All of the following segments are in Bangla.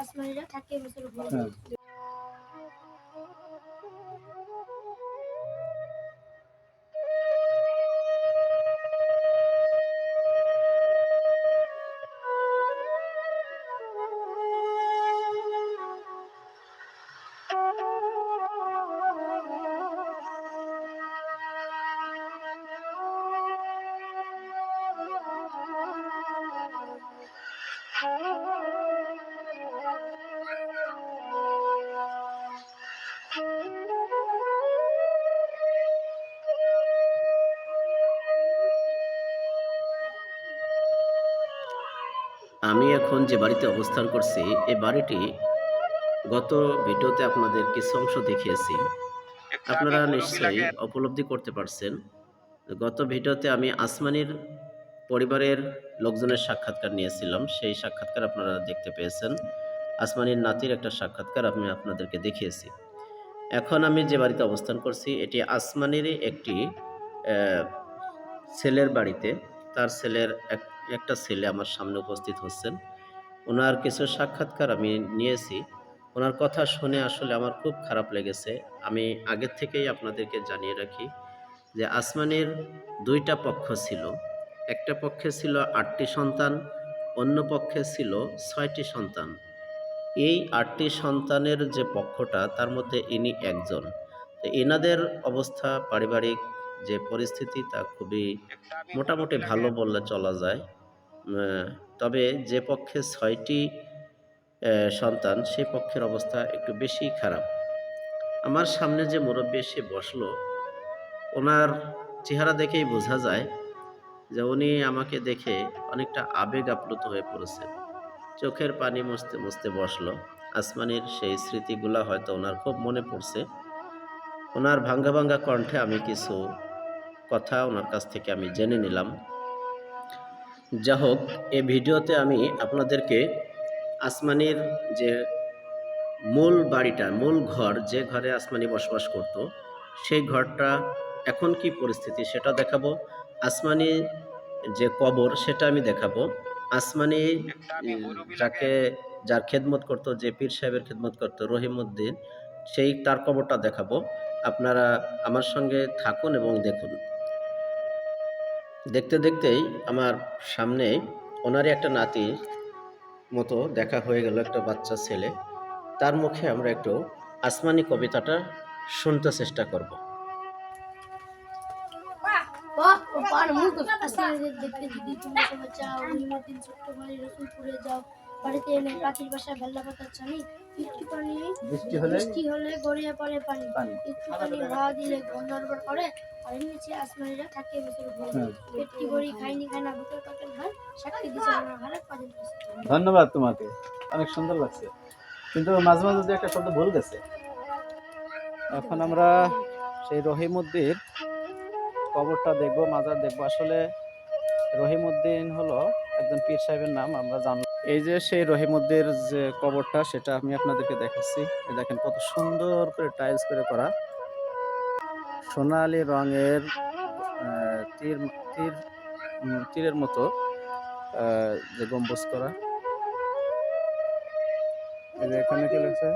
আসমানিরা থাকে বছর আমি এখন যে বাড়িতে অবস্থান করছি এই বাড়িটি গত ভিডিওতে আপনাদের কিছু অংশ দেখিয়েছি। আপনারা নিশ্চয়ই উপলব্ধি করতে পারছেন। গত ভিডিওতে আমি আসমানির পরিবারের লোকজনের সাক্ষাৎকার নিয়েছিলাম। সেই সাক্ষাৎকার আপনারা দেখতে পেয়েছেন। আসমানির নাতির একটা সাক্ষাৎকার আমি আপনাদেরকে দেখিয়েছি। এখন আমি যে বাড়িতে অবস্থান করছি, এটি আসমানিরই একটি ছেলের বাড়িতে। তার ছেলের এক, একটা ছেলে আমার সামনে উপস্থিত হচ্ছেন। ওনার কিছু সাক্ষাৎকার আমি নিয়েছি। ওনার কথা শুনে আসলে আমার খুব খারাপ লেগেছে। আমি আগের থেকেই আপনাদেরকে জানিয়ে রাখি যে আসমানের দুইটা পক্ষ ছিল। একটা পক্ষে ছিল আটটি সন্তান, অন্য পক্ষে ছিল ছয়টি সন্তান। এই আটটি সন্তানের যে পক্ষটা, তার মধ্যে ইনি একজন। এনাদের অবস্থা পারিবারিক যে পরিস্থিতি, তা খুবই মোটামুটি ভালো বললে চলা যায়। তবে যে পক্ষে ছয়টি সন্তান, সেই পক্ষের অবস্থা একটু বেশি খারাপ। আমার সামনে যে মুরব্বী এসে বসল, ওনার চেহারা দেখেই বোঝা যায় যে উনি আমাকে দেখে অনেকটা আবেগ আপ্লুত হয়ে পড়েছে। চোখের পানি মুছতে মুছতে বসল। আসমানির সেই স্মৃতিগুলো হয়তো ওনার খুব মনে পড়ছে। ওনার ভাঙ্গা ভাঙ্গা কণ্ঠে আমি কিছু কথা ওনার কাছ থেকে আমি জেনে নিলাম। যা হোক এই ভিডিওতে আমি আপনাদেরকে আসমানির যে মূল বাড়িটা, মূল ঘর, যে ঘরে আসমানি বসবাস করত, সেই ঘরটা এখন কি পরিস্থিতি সেটা দেখাবো। আসমানি যে কবর সেটা আমি দেখাবো। আসমানি যাকে যার খেদমত করতো যে পীর সাহেবের খেদমত করতো রহিমউদ্দিন সেই তার কবরটা দেখাবো। আপনারা আমার সঙ্গে থাকুন এবং দেখুন। দেখতে দেখতেই আমার সামনে ওনারই একটা নাতির মতো দেখা হয়ে গেল একটা বাচ্চা ছেলে। তার মুখে আমরা একটু আসমানি কবিতাটা শুনতে চেষ্টা করব। আসমানিদের দেখতে যদি তোমরা সবাই চাও দিন ছোট্ট বাড়ি রসুলপুরে যাও বাড়িতে এনে পাখির বাসায় ভেল্লা পাতা চানি একটু পানি বৃষ্টি হলে গড়িয়ে পড়ে পানি। পানি। একটু পানি হাওয়া দিলে ঘর করে আর নিচে আসমানিরা থাকে বছর ঘুরে। পেটটি বড়ি খাইনি খায় বুকের পাকের ভাই সাক্ষী দিছে আমার হারাক পাজের ধন্যবাদ তোমাকে অনেক সুন্দর লাগছে। কিন্তু মাঝে মাঝে যে একটা শব্দ ভুল গেছে। এখন আমরা সেই রহিমউদ্দিন কবরটা দেখব, মাজার দেখব। আসলে রহিমউদ্দিন হলো একজন পীর সাহেবের নাম, আমরা জানলাম। এই যে সেই রহিমউদ্দিনের যে কবরটা, সেটা আমি আপনাদেরকে দেখাচ্ছি। দেখেন কত সুন্দর করে টাইলস করে করা। সোনালি রঙের তীর তীর তীরের মতো যে গম্বুজ করা। এখানে কি লেখছে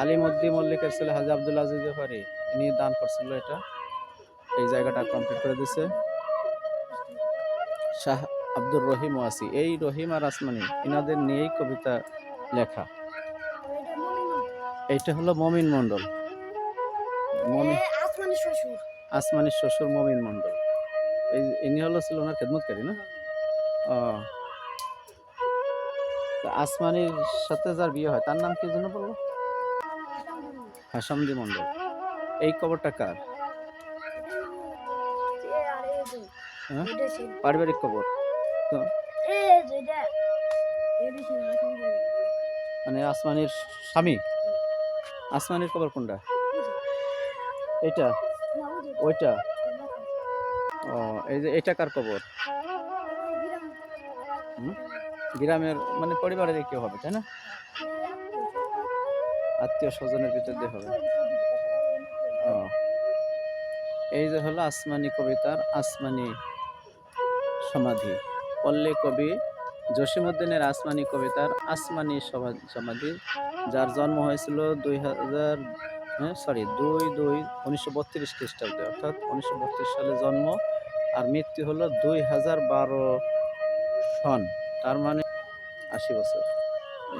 আলিমদ্দি মল্লিকের ছেলে হাজি আব্দুল আজিজ ব্যাপারী ইনি দান করছিল এটা। এই জায়গাটা কমপ্লিট করে দিছে। শাহ আব্দুর রহিম ওয়াসি। এই রহিম আর আসমানি ইনাদের নিয়েই কবিতা লেখা। এইটা হলো মমিন মণ্ডল। আসমানি শ্বশুর। আসমানির শ্বশুর মমিন মণ্ডল। এই ইনি হলো ছিল ওনার খেদমতকারী না? আসমানির সাথে যার বিয়ে হয় তার নাম কি জন্য বলব হাসামদি মণ্ডল। এই কবরটা কার? হ্যাঁ? পারিবারিক কবর মানে আসমানির স্বামী? আসমানির খবর কোনটা? এইটা? ওইটা? ও এই যে এটা কার খবর? হুম? গ্রামের মানে পরিবারের কেউ হবে তাই না? আত্মীয় স্বজনের ভিতর দিয়ে হবে। ও। এই যে হলো আসমানি কবিতার আসমানি সমাধি পল্লী কবি জসিমউদ্দিনের আসমানি কবিতার আসমানি সমাধি, যার জন্ম হয়েছিল দুই হাজার সরি দুই দুই উনিশশো বত্রিশ খ্রিস্টাব্দে, অর্থাৎ উনিশশো বত্রিশ সালে জন্ম আর মৃত্যু হলো দুই হাজার বারো সন, তার মানে আশি বছর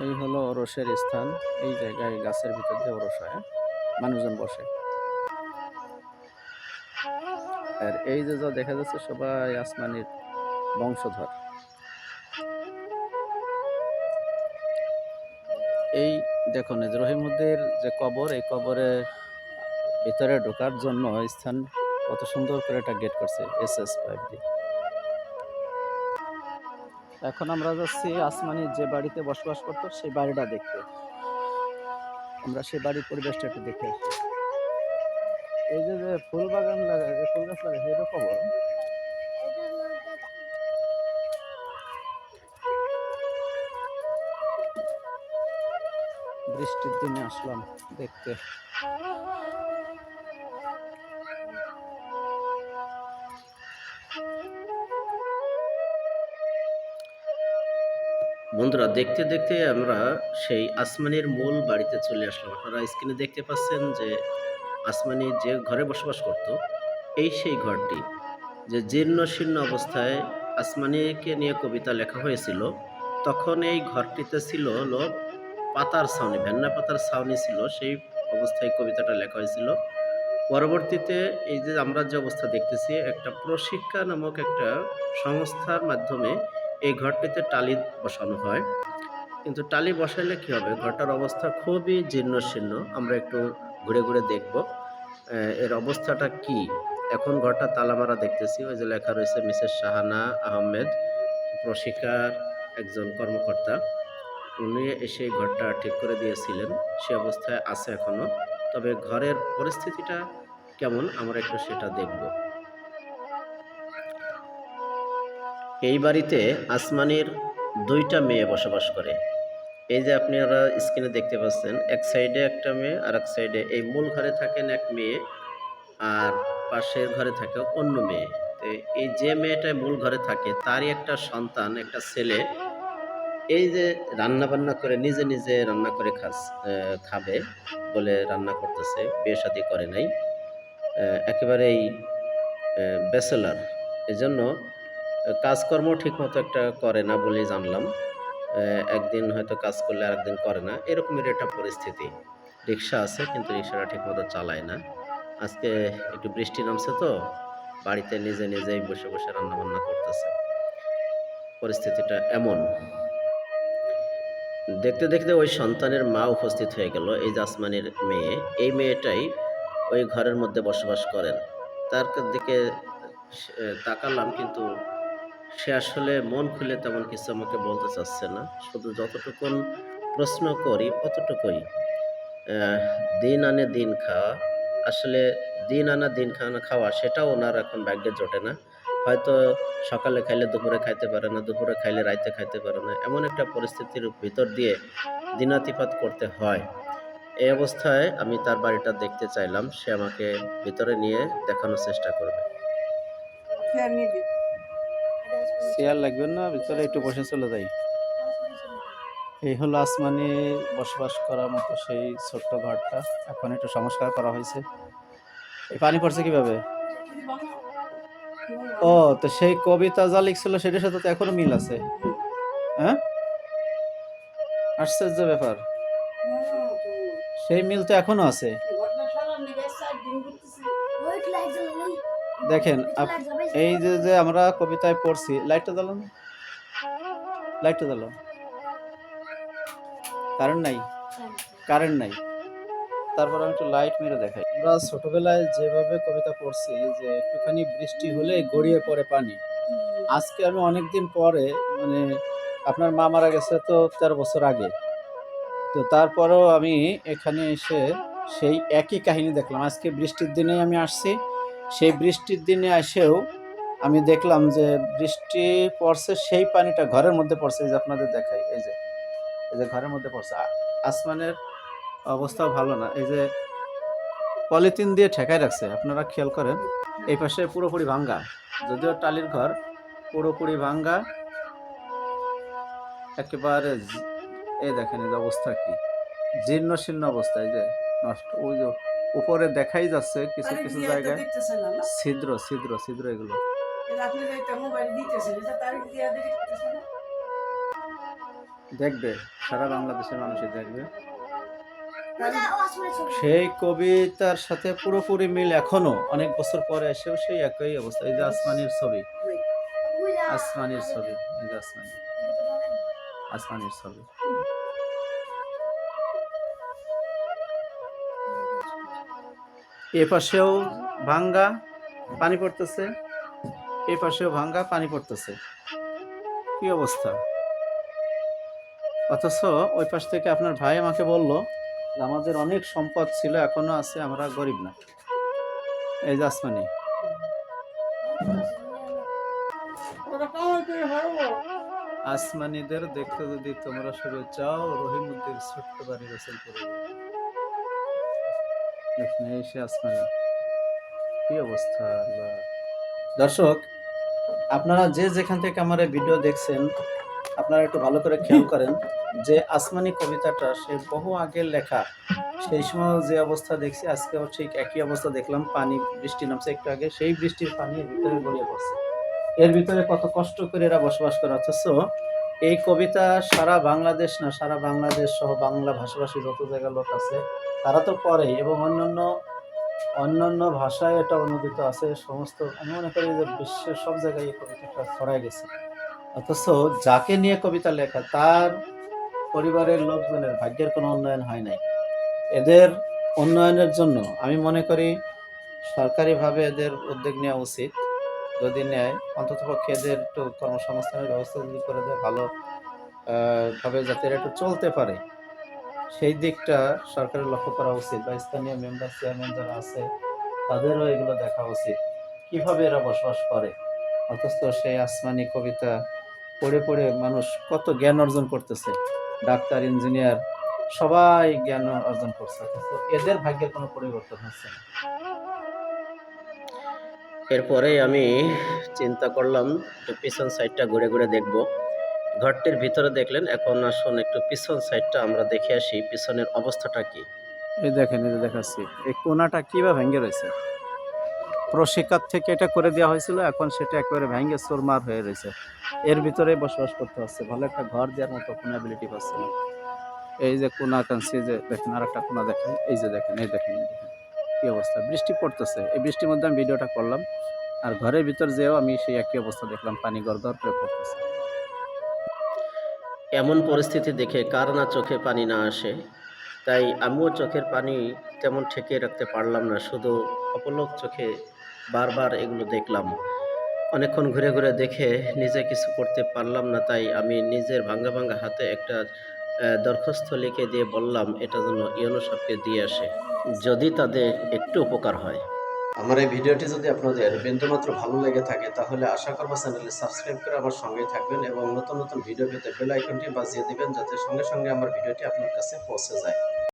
এই হলো ওরসের স্থান, এই জায়গায় গাছের ভিতর দিয়ে ওরস হ্যাঁ? মানুষজন বসে আর এই যে যা দেখা যাচ্ছে সবাই আসমানির বংশধর। এই দেখুন রহিমুদ্দের যে কবর, এই কবরের ভিতরে ঢোকার জন্য স্থান কত সুন্দর করে একটা গেট করছে এস এস পাইপ দিয়ে এখন আমরা যাচ্ছি আসমানি যে বাড়িতে বসবাস করতো, সেই বাড়িটা দেখতে। আমরা সেই বাড়ির পরিবেশটা একটু দেখে আসি। এই যে ফুল বাগান লাগা ফুল গাছ লাগাইছে এটা কবর বৃষ্টির দিনে আসলাম দেখতে। বন্ধুরা, দেখতে দেখতে আমরা সেই আসমানির মূল বাড়িতে চলে আসলাম। আপনারা স্ক্রিনে দেখতে পাচ্ছেন যে আসমানি যে ঘরে বসবাস করত, এই সেই ঘরটি। যে জীর্ণ শীর্ণ অবস্থায় আসমানিকে নিয়ে কবিতা লেখা হয়েছিল, তখন এই ঘরটিতে ছিল হলো পাতার ছাউনি, ভেন্না পাতার ছাউনি ছিল, সেই অবস্থায় কবিতাটা লেখা হয়েছিল। পরবর্তীতে এই যে আমরা যে অবস্থা দেখতেছি, একটা প্রশিক্ষা নামক একটা সংস্থার মাধ্যমে এই ঘরটিতে টালি বসানো হয়। কিন্তু টালি বসাইলে কি হবে? ঘরটার অবস্থা খুবই জীর্ণ শীর্ণ আমরা একটু ঘুরে ঘুরে দেখব এর অবস্থাটা কি? এখন ঘরটা তালামারা দেখতেছি, ওই যে লেখা রয়েছে মিসেস শাহানা আহমেদ প্রশিকার একজন কর্মকর্তা। উনি এসে ঘরটা ঠিক করে দিয়েছিলেন। সে অবস্থায় আছে এখনও তবে ঘরের পরিস্থিতিটা কেমন আমরা একটু সেটা দেখব। এই বাড়িতে আসমানির দুইটা মেয়ে বসবাস করে। এই যে আপনি আপনারা স্ক্রিনে দেখতে পাচ্ছেন, এক সাইডে একটা মেয়ে আর এক সাইডে এই মূল ঘরে থাকেন এক মেয়ে আর পাশের ঘরে থাকে অন্য মেয়ে। তো এই যে মেয়েটা মূল ঘরে থাকে, তারই একটা সন্তান, একটা ছেলে। এই যে রান্না বান্না করে নিজে নিজে রান্না করে খাস খাবে বলে রান্না করতেছে, বিয়ে শাদী করে নাই একেবারেই ব্যাচেলার। এজন্য কাজকর্ম ঠিকমতো একটা করে না বলেই জানলাম। একদিন হয়তো কাজ করলে আরেকদিন করে না, এরকমের একটা পরিস্থিতি। রিক্সা আছে, কিন্তু রিক্সাটা ঠিকমতো চালায় না। আজকে একটু বৃষ্টি নামছে তো, বাড়িতে নিজে নিজেই বসে বসে রান্নাবান্না করতেছে। পরিস্থিতিটা এমন। দেখতে দেখতে ওই সন্তানের মা উপস্থিত হয়ে গেল, এই জাসমানের মেয়ে। এই মেয়েটাই ওই ঘরের মধ্যে বসবাস করেন। তার দিকে তাকালাম, কিন্তু সে আসলে মন খুলে তেমন কিছু আমাকে বলতে চাচ্ছে না। শুধু যতটুকুন প্রশ্ন করি, অতটুকুই। দিন আনে দিন খাওয়া। আসলে দিন আনা দিন খাওয়া খাওয়া, সেটাও ওনার এখন ভাগ্যে জোটে না। হয়তো সকালে খাইলে দুপুরে খাইতে পারে না, দুপুরে খাইলে রাইতে খাইতে পারে না। এমন একটা পরিস্থিতির ভিতর দিয়ে দিনাতিপাত করতে হয়। এই অবস্থায় আমি তার বাড়িটা দেখতে চাইলাম। সে আমাকে ভিতরে নিয়ে দেখানোর চেষ্টা করবে। চেয়ার লাগবে না, ভিতরে একটু বসে চলে যাই। এই হলো আসমানি বসবাস করার মতো সেই ছোট্ট ঘরটা। এখন একটু সংস্কার করা হয়েছে। এই পানি পড়ছে কীভাবে? ও, তো সেই কবিতা যা লিখছিল সেটার সাথে তো এখনও মিল আছে। হ্যাঁ? আশ্চর্য ব্যাপার। সেই মিল তো এখনও আছে। দেখেন এই যে যে আমরা কবিতায় পড়ছি, লাইটটা জ্বালান। লাইটটা জ্বালান। কারেন্ট নাই। কারেন্ট নাই। তারপর আমি একটু লাইট মেরে দেখাই। আমরা ছোটবেলায় যেভাবে কবিতা পড়ছি যে একটুখানি বৃষ্টি হলে গড়িয়ে পড়ে পানি। আজকে আমি অনেকদিন পরে মানে আপনার মা মারা গেছে তো তেরো বছর আগে। তো তারপরেও আমি এখানে এসে সেই একই কাহিনী দেখলাম। আজকে বৃষ্টির দিনেই আমি আসছি। সেই বৃষ্টির দিনে এসেও আমি দেখলাম যে বৃষ্টি পড়ছে, সেই পানিটা ঘরের মধ্যে পড়ছে, এই যে আপনাদের দেখাই, এই যে এই যে ঘরের মধ্যে পড়ছে। আসমানের অবস্থাও ভালো না। এই যে পলিথিন দিয়ে ঠেকায় রাখছে আপনারা খেয়াল করেন এই পাশে পুরোপুরি ভাঙ্গা। যদিও টালির ঘর পুরোপুরি ভাঙ্গা একেবারে এই দেখেন এই যে অবস্থা কি। জীর্ণ শীর্ণ অবস্থা এই যে নষ্ট ওই যে উপরে দেখাই যাচ্ছে কিছু কিছু জায়গায়? ছিদ্র ছিদ্র ছিদ্র এগুলো? দেখবে সারা বাংলাদেশের মানুষই দেখবে। সেই কবিতার সাথে পুরোপুরি মিল এখনও। অনেক বছর পরে এসেও সেই একই অবস্থা, এই যে আসমানির ছবি। আসমানির ছবি, এই যে আসমানি। আসমানির ছবি। এ পাশেও ভাঙ্গা পানি পড়তেছে, এ পাশেও ভাঙ্গা পানি পড়তেছে। কি অবস্থা? অথচ ওই পাশ থেকে আপনার ভাই আমাকে বলল আমাদের অনেক সম্পদ ছিল, এখনও আছে, আমরা গরিব না। এই হারবো। আসমানিদের দেখতে যদি তোমরা শুরু চাও রহিমুদ্দিন ছোট্ট বাড়ি রসুল করে এই সে আসমানি। কি অবস্থা দর্শক, আপনারা যে যেখান থেকে আমার ভিডিও দেখছেন, আপনারা একটু ভালো করে খেয়াল করেন। যে আসমানি কবিতাটা, সে বহু আগের লেখা, সেই সময় যে অবস্থা দেখছি, আজকেও ঠিক একই অবস্থা দেখলাম, পানি, বৃষ্টি নামছে একটু আগে, সেই বৃষ্টির পানি ভিতরে গড়িয়ে পড়ছে। এর ভিতরে কত কষ্ট করে এরা বসবাস করে, অথচ এই কবিতা সারা বাংলাদেশ না, সারা বাংলাদেশ সহ বাংলা ভাষাভাষী যত জায়গার লোক আছে, তারা তো পড়ে এবং অন্যান্য অন্যান্য ভাষায় এটা অনুদিত আছে, সমস্ত, আমি মনে করি যে বিশ্বের সব জায়গায় এই কবিতাটা ছড়াই গেছে। অথচ যাকে নিয়ে কবিতা লেখা, তার পরিবারের লোকজনের ভাগ্যের কোনো উন্নয়ন হয় নাই। এদের উন্নয়নের জন্য আমি মনে করি সরকারিভাবে এদের উদ্যোগ নেওয়া উচিত। যদি নেয়, অন্ততপক্ষে এদের একটু কর্মসংস্থানের ব্যবস্থা যদি করে দেয়, ভালো ভাবে যাতে একটু চলতে পারে। সেই দিকটা সরকারের লক্ষ্য করা উচিত বা স্থানীয় মেম্বার, চেয়ারম্যান যারা আছে, তাদেরও এগুলো দেখা উচিত। কীভাবে এরা বসবাস করে? অথচ সেই আসমানি কবিতা পড়ে পড়ে মানুষ কত জ্ঞান অর্জন করতেছে। ডাক্তার ইঞ্জিনিয়ার সবাই জ্ঞান অর্জন করছে। অথচ এদের ভাগ্যের কোনো পরিবর্তন হচ্ছে না। এরপরে আমি চিন্তা করলাম একটু পিছন সাইডটা ঘুরে ঘুরে দেখব। ঘরটির ভিতরে দেখলেন এখন আসুন একটু পিছন সাইডটা আমরা দেখে আসি পিছনের অবস্থাটা কি। এই দেখেন এই দেখাচ্ছি। এই কোনাটা কীভাবে ভেঙে রয়েছে? প্রশিকার থেকে এটা করে দেওয়া হয়েছিল, এখন সেটা একেবারে ভেঙে চোরমার হয়ে রয়েছে। এর ভিতরে বসবাস করতে হচ্ছে, ভালো একটা ঘর দেওয়ার মতো কোনো অ্যাবিলিটি পাচ্ছে না। এই যে কোনা কানছি যে দেখেন আর একটা কোনা দেখেন, এই যে দেখেন, এই দেখেন কি অবস্থা, বৃষ্টি পড়তেছে। এই বৃষ্টির মধ্যে আমি ভিডিওটা করলাম, আর ঘরের ভিতর যেও আমি সেই একই অবস্থা দেখলাম, পানি গড় গড় করে পড়তেছে। এমন পরিস্থিতি দেখে কার না চোখে পানি না আসে, তাই আমিও চোখের পানি তেমন ঠেকিয়ে রাখতে পারলাম না, শুধু অপলক চোখে বারবার এগুলো দেখলাম। অনেকক্ষণ ঘুরে ঘুরে দেখে নিজে কিছু করতে পারলাম না, তাই আমি নিজের ভাঙ্গা ভাঙ্গা হাতে একটা দরখাস্ত লিখে দিয়ে বললাম, এটা যেন ইউনো সাহেবকে দিয়ে আসে, যদি তাদের একটু উপকার হয়। আমার এই ভিডিওটি যদি আপনাদের বিন্দুমাত্র ভালো লেগে থাকে, তাহলে আশা করব চ্যানেলে সাবস্ক্রাইব করে আমার সঙ্গেই থাকবেন এবং নতুন নতুন ভিডিও পেতে বেল আইকনটি বাজিয়ে দিবেন, যাতে সঙ্গে সঙ্গে আমার ভিডিওটি আপনার কাছে পৌঁছে যায়।